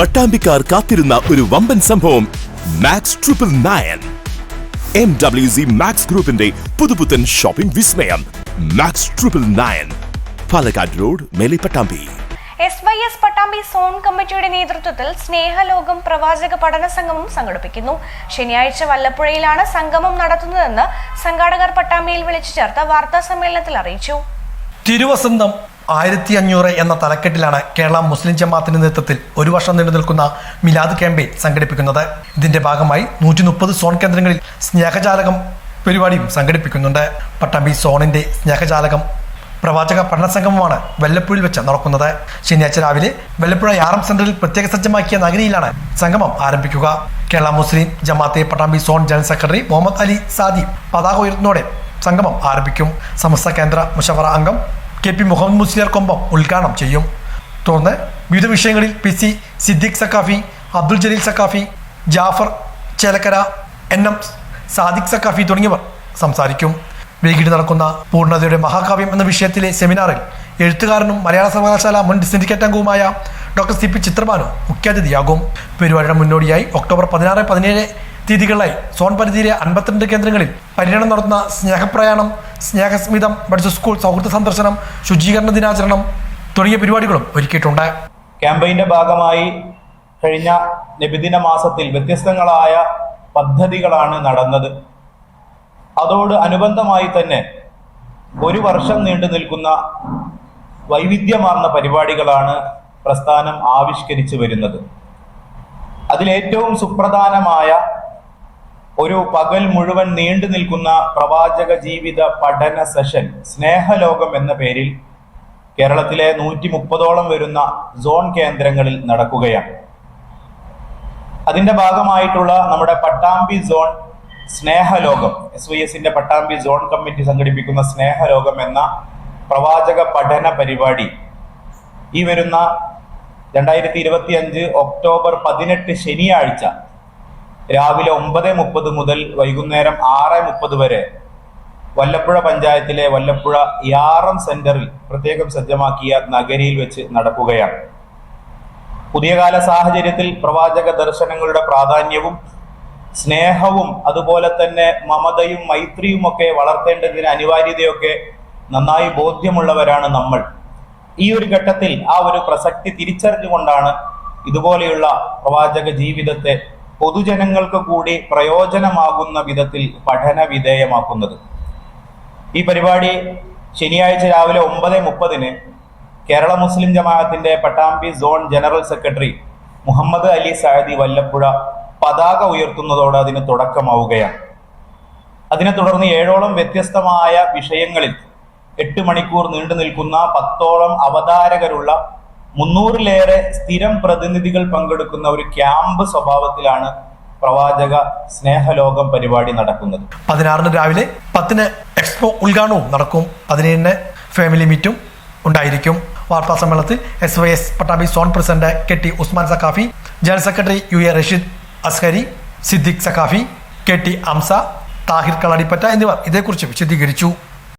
പട്ടാമ്പിക്കാർ കാത്തിരുന്ന ഒരു വമ്പൻ സംഭവം. Max triple nine M W C max ഗ്രൂപ്പിന്റെ പുതുപുത്തൻ ഷോപ്പിംഗ് വിസ്മയം. Max triple nine Palakkad road മേലി Pattambi. S Y S Pattambi zone കമ്മിറ്റിയുടെ നേതൃത്വത്തിൽ സ്നേഹലോകം പ്രവാചക പഠന സംഗമം സംഘടിപ്പിക്കുന്നു. ശനിയാഴ്ച വല്ലപ്പുഴയിലാണ് സംഗമം നടത്തുന്നതെന്ന് സംഘാടകർ പട്ടാമ്പിയിൽ വിളിച്ചു ചേർത്ത വാർത്താ സമ്മേളനത്തിൽ അറിയിച്ചു. തിരുവസന്തം ആയിരത്തി അഞ്ഞൂറ് എന്ന തലക്കെട്ടിലാണ് കേരള മുസ്ലിം ജമാഅത്തിന്റെ നേതൃത്വത്തിൽ ഒരു വർഷം നീണ്ടു നിൽക്കുന്ന മിലാദ് ക്യാമ്പയിൻ സംഘടിപ്പിക്കുന്നത്. ഇതിന്റെ ഭാഗമായി നൂറ്റി മുപ്പത് സോൺ കേന്ദ്രങ്ങളിൽ സ്നേഹജാലകം പരിപാടിയും സംഘടിപ്പിക്കുന്നുണ്ട്. പട്ടാമ്പി സോണിന്റെ സ്നേഹജാലകം പ്രവാചക പഠന സംഗമമാണ് വെല്ലപ്പുഴയിൽ വെച്ച് നടക്കുന്നത്. ശനിയാഴ്ച രാവിലെ വെല്ലപ്പുഴ ആറം സെന്ററിൽ പ്രത്യേക സജ്ജമാക്കിയ നഗരിയിലാണ് സംഗമം ആരംഭിക്കുക. Kerala Muslim Jamaat Pattambi zone general secretary Muhammad Ali Sadi പതാക ഉയർത്തുന്നതോടെ സംഗമം ആരംഭിക്കും. സമസ്ത കേന്ദ്ര മുഷവറ അംഗം കെ പി മുഹമ്മദ് മുസ്ലിയാർ കൊമ്പം ഉദ്ഘാടനം ചെയ്യും. തുടർന്ന് വിവിധ വിഷയങ്ങളിൽ P C Siddique Saqafi Abdul Jaleel Saqafi Jafar Chelakkara N M Sadiq Saqafi തുടങ്ങിയവർ സംസാരിക്കും. വൈകിട്ട് നടക്കുന്ന പൂർണതയുടെ മഹാകാവ്യം എന്ന വിഷയത്തിലെ സെമിനാറിൽ എഴുത്തുകാരനും മലയാള സർവകലാശാല മുൻ സിൻഡിക്കേറ്റ് അംഗവുമായ ഡോക്ടർ സി പി ചിത്രബാനു മുഖ്യാതിഥിയാകും. പരിപാടിയുടെ മുന്നോടിയായി ഒക്ടോബർ പതിനാറ് പതിനേഴ് തീയതികളിലായി സോൺ പരിധിയിലെ അൻപത്തിരണ്ട് കേന്ദ്രങ്ങളിൽ പര്യടനം നടത്തുന്ന സ്നേഹപ്രയാണം സ്നേഹസ്മിതം പഠിച്ച സ്കൂൾ സൗഹൃദ സന്ദർശനം ശുചീകരണ ദിനാചരണം തുടങ്ങിയ പരിപാടികളും ഒരുക്കിയിട്ടുണ്ട്. ക്യാമ്പയിന്റെ ഭാഗമായി കഴിഞ്ഞ നബിദിന മാസത്തിൽ വ്യത്യസ്തങ്ങളായ പദ്ധതികളാണ് നടന്നത്. അതോട് അനുബന്ധമായി തന്നെ ഒരു വർഷം നീണ്ടു നിൽക്കുന്ന വൈവിധ്യമാർന്ന പരിപാടികളാണ് പ്രസ്ഥാനം ആവിഷ്കരിച്ചു വരുന്നത്. അതിലേറ്റവും സുപ്രധാനമായ ഒരു പകൽ മുഴുവൻ നീണ്ടു നിൽക്കുന്ന പ്രവാചക ജീവിത പഠന സെഷൻ സ്നേഹലോകം എന്ന പേരിൽ കേരളത്തിലെ നൂറ്റി മുപ്പതോളം വരുന്ന സോൺ കേന്ദ്രങ്ങളിൽ നടക്കുകയാണ്. അതിന്റെ ഭാഗമായിട്ടുള്ള നമ്മുടെ Pattambi zone Snehalokam S V എസിന്റെ പട്ടാമ്പി സോൺ കമ്മിറ്റി സംഘടിപ്പിക്കുന്ന സ്നേഹലോകം എന്ന പ്രവാചക പഠന പരിപാടി ഈ വരുന്ന രണ്ടായിരത്തി ഇരുപത്തി അഞ്ച് ഒക്ടോബർ പതിനെട്ട് ശനിയാഴ്ച രാവിലെ ഒമ്പത് മുപ്പത് മുതൽ വൈകുന്നേരം ആറ് മുപ്പത് വരെ വല്ലപ്പുഴ പഞ്ചായത്തിലെ വല്ലപ്പുഴ യാറം സെന്ററിൽ പ്രത്യേകം സജ്ജമാക്കിയ നഗരിയിൽ വെച്ച് നടക്കുകയാണ്. പുതിയ കാല സാഹചര്യത്തിൽ പ്രവാചക ദർശനങ്ങളുടെ പ്രാധാന്യവും സ്നേഹവും അതുപോലെ തന്നെ മമതയും മൈത്രിയും ഒക്കെ വളർത്തേണ്ടതിന് അനിവാര്യതയൊക്കെ നന്നായി ബോധ്യമുള്ളവരാണ് നമ്മൾ. ഈ ഒരു ഘട്ടത്തിൽ ആ ഒരു പ്രസക്തി തിരിച്ചറിഞ്ഞുകൊണ്ടാണ് ഇതുപോലെയുള്ള പ്രവാചക ജീവിതത്തെ പൊതുജനങ്ങൾക്ക് കൂടി പ്രയോജനമാകുന്ന വിധത്തിൽ പഠന വിധേയമാക്കുന്നത്. ഈ പരിപാടി ശനിയാഴ്ച രാവിലെ ഒമ്പത് മുപ്പതിന് കേരള മുസ്ലിം ജമാഅത്തിന്റെ Pattambi zone general secretary Muhammad Ali Saadi Vallapuzha പതാക ഉയർത്തുന്നതോടെ അതിന് തുടക്കമാവുകയാണ്. അതിനെ തുടർന്ന് ഏഴോളം വ്യത്യസ്തമായ വിഷയങ്ങളിൽ എട്ട് മണിക്കൂർ നീണ്ടു നിൽക്കുന്ന പത്തോളം അവതാരകരുള്ള മുന്നൂറിലേറെ സ്ഥിരം പ്രതിനിധികൾ പങ്കെടുക്കുന്ന ഒരു ക്യാമ്പ് സ്വഭാവത്തിലാണ് പ്രവാചക സ്നേഹലോകം പരിപാടി നടക്കുന്നത്. പതിനാറിന് രാവിലെ പത്തിന് എക്സ്പോ ഉദ്ഘാടനവും നടക്കും. പതിനേഴിന് ഫാമിലി മീറ്റും ഉണ്ടായിരിക്കും. വാർത്താ സമ്മേളനത്തിൽ S Y S Pattambi zone president K T Usman Saqafi general secretary U A Rasheed Azhari Siddique Saqafi K T Amsa Thahir Kaladipatta എന്നിവർ ഇതേക്കുറിച്ച് വിശദീകരിച്ചു.